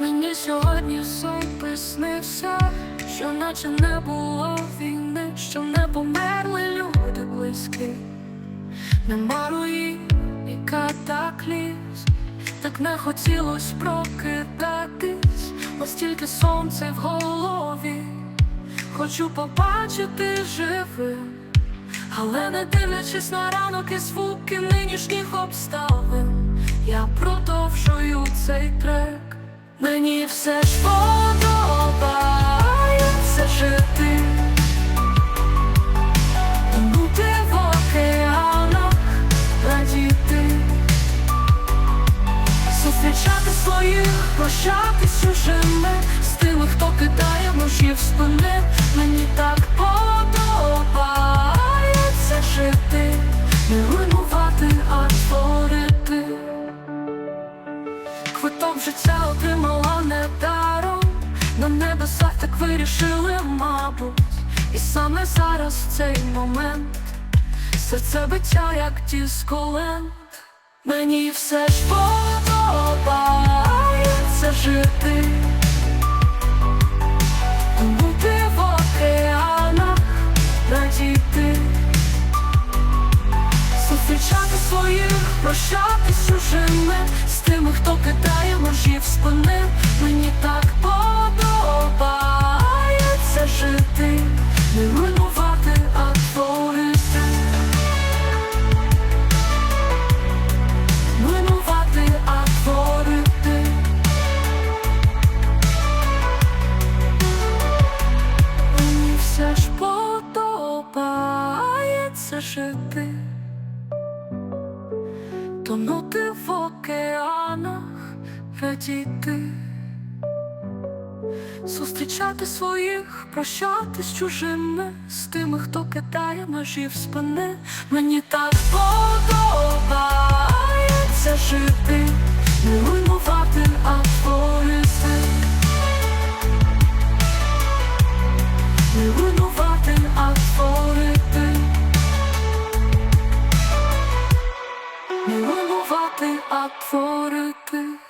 Мені сьогодні сон приснився, що наче не було війни, що не померли люди близькі, нема руїн і катаклізм, так не хотілось прокидатись, ось сонце в голові, хочу побачити живим, але не дивлячись на ранок і звуки нинішніх обставин, я продовжую цей трек. Мені все ж подобається жити, бути в океанах, радіти, зустрічати своїх, прощатись чужими, вирішили, мабуть І саме зараз цей момент Серце биття, як дисколент Мені все ж подобається жити Бути в океанах, радіти Зустрічати своїх, прощатись чужими З тими, хто кидає ножі жити Тонути в океанах, радіти, зустрічати своїх, прощатись з чужими, з тими, хто кидає ножі в спини. Мені так подобається жити, не руйнувати, а творити. Не руйнувати, Не руйнувати, а творити.